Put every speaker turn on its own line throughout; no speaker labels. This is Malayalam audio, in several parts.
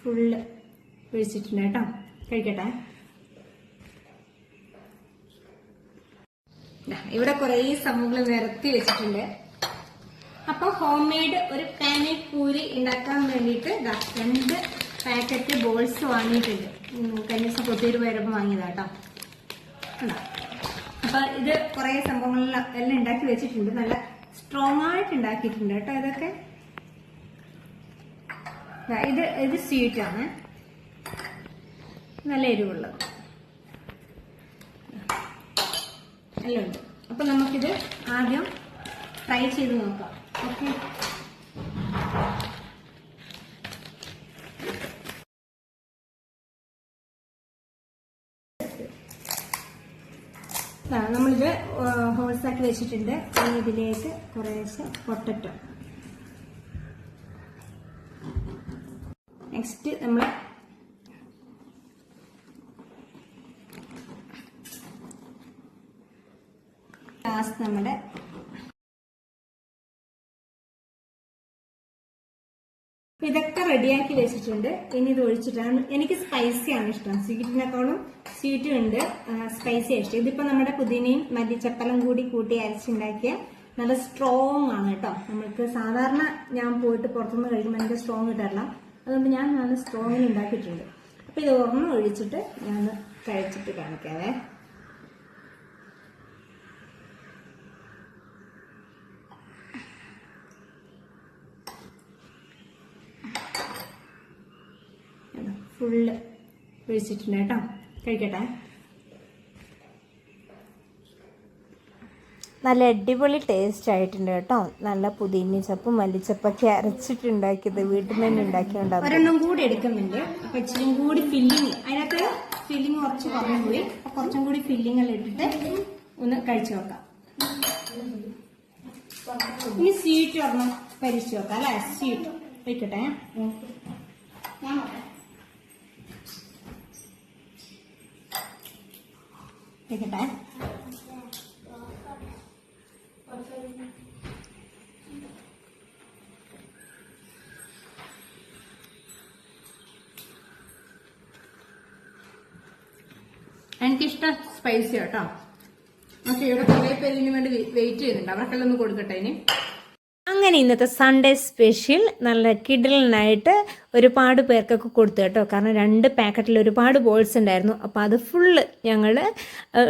ഫുള്ള് ഒഴിച്ചിട്ടുണ്ട് കേട്ടോ. കഴിക്കട്ടെ. ഇവിടെ കുറേ സംഭവങ്ങൾ നിരത്തി വെച്ചിട്ടുണ്ട്. അപ്പൊ ഹോം മെയ്ഡ് ഒരു പാനി പൂരി ഉണ്ടാക്കാൻ വേണ്ടിയിട്ട് രണ്ട് പാക്കറ്റ് ബോൾസ് വാങ്ങിയിട്ടുണ്ട്. കഴിഞ്ഞ ദിവസം കൊത്തിയൊരു പേരപ്പം വാങ്ങിയതാ കേട്ടോ. കണ്ടോ? അപ്പൊ ഇത് കുറെ സംഭവങ്ങളെല്ലാം എല്ലാം ഉണ്ടാക്കി വെച്ചിട്ടുണ്ട്. നല്ല സ്ട്രോങ് ആയിട്ട് ഉണ്ടാക്കിയിട്ടുണ്ട് കേട്ടോ ഇതൊക്കെ. ഇത് ഇത് സ്വീറ്റ് ആണ് നല്ല എരിവുള്ളത്. എല്ലാം ഉണ്ട്. അപ്പൊ നമുക്കിത് ആദ്യം ഫ്രൈ ചെയ്ത് നോക്കാം. ഓക്കെ? നമ്മളിത് ഹോൾസാക്കി വെച്ചിട്ടുണ്ട്. ഇനി ഇതിലേക്ക് കുറേശ്ശെ പൊട്ടറ്റോ. നെക്സ്റ്റ് നമ്മൾ ലാസ്റ്റ് നമ്മുടെ ഇതൊക്കെ റെഡിയാക്കി വെച്ചിട്ടുണ്ട്. ഇനി ഇത് ഒഴിച്ചിട്ടാണ്. എനിക്ക് സ്പൈസി ആണ് ഇഷ്ടം. സ്വീറ്റിനേക്കാളും സ്വീറ്റും ഉണ്ട്. സ്പൈസി ഇഷ്ടം. ഇതിപ്പോ നമ്മുടെ പുതിനയും മല്ലിച്ചപ്പലം കൂടി കൂട്ടി അരച്ചുണ്ടാക്കിയ നല്ല സ്ട്രോങ് ആണ് കേട്ടോ. നമ്മൾക്ക് സാധാരണ ഞാൻ പോയിട്ട് പുറത്തുനിന്ന് കഴിക്കുമ്പോൾ എനിക്ക് സ്ട്രോങ് കിട്ടാറില്ല. അതുകൊണ്ട് ഞാൻ നല്ല സ്ട്രോങ്ങിൽ ഉണ്ടാക്കിയിട്ടുണ്ട്. അപ്പോൾ ഇത് ഒരെണ്ണം ഒഴിച്ചിട്ട് ഞാൻ കഴിച്ചിട്ട് കാണിക്കാവേ. ഫുള്ള് ഒഴിച്ചിട്ടുണ്ട് കേട്ടോ. കഴിക്കട്ടെ.
നല്ല അടിപൊളി ടേസ്റ്റ് ആയിട്ടുണ്ട് കേട്ടോ. നല്ല പുതിന ചപ്പും മല്ലിച്ചപ്പൊക്കെ അരച്ചിട്ടുണ്ടാക്കിയത് വീട്ടിൽ തന്നെ ഉണ്ടാക്കിയുണ്ടാവും
ഒരെണ്ണം കൂടി എടുക്കുന്നുണ്ട്. അതിനകത്ത് കുറച്ച് കൂടി ഫില്ലിംഗ് ഒന്ന് കഴിച്ചു നോക്കാം. ഇനി സ്വീറ്റ് ഒരെണ്ണം പരിച്ചു നോക്കാം അല്ലെ? സ്വീറ്റ് വെക്കട്ടെ. വെക്കട്ടെ. എനിക്കിഷ്ടം സ്പൈസി കേട്ടോ ഓക്കെ ഇവിടെ കുറേ പേര് വേണ്ടി വെയിറ്റ് ചെയ്യുന്നുണ്ട്. അവർക്കെല്ലാം ഒന്ന് കൊടുക്കട്ടെ ഇനി?
അങ്ങനെ ഇന്നത്തെ സൺഡേ സ്പെഷ്യൽ നല്ല കിഡിലിനായിട്ട് ഒരുപാട് പേർക്കൊക്കെ കൊടുത്തു കേട്ടോ. കാരണം രണ്ട് പാക്കറ്റിൽ ഒരുപാട് ബോൾസ് ഉണ്ടായിരുന്നു. അപ്പോൾ അത് ഫുള്ള് ഞങ്ങൾ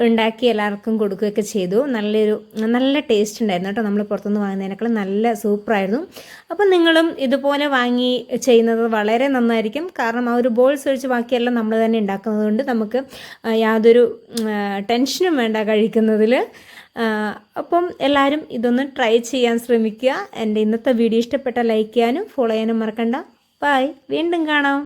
ഉണ്ടാക്കി എല്ലാവർക്കും കൊടുക്കുകയൊക്കെ ചെയ്തു. നല്ലൊരു നല്ല ടേസ്റ്റ് ഉണ്ടായിരുന്നു കേട്ടോ. നമ്മൾ പുറത്തുനിന്ന് വാങ്ങുന്നതിനേക്കാൾ നല്ല സൂപ്പറായിരുന്നു അപ്പോൾ നിങ്ങളും ഇതുപോലെ വാങ്ങി ചെയ്യുന്നത് വളരെ നന്നായിരിക്കും. കാരണം ആ ഒരു ബോൾസ് ഒഴിച്ച് ബാക്കിയെല്ലാം നമ്മൾ തന്നെ ഉണ്ടാക്കുന്നത് കൊണ്ട് നമുക്ക് യാതൊരു ടെൻഷനും വേണ്ട കഴിക്കുന്നതിൽ അപ്പം എല്ലാവരും ഇതൊന്ന് ട്രൈ ചെയ്യാൻ ശ്രമിക്കുക. എന്റെ ഇന്നത്തെ വീഡിയോ ഇഷ്ടപ്പെട്ട ലൈക്ക് ചെയ്യാനും ഫോളോ ചെയ്യാനും മറക്കണ്ട. ബൈ വീണ്ടും കാണാം.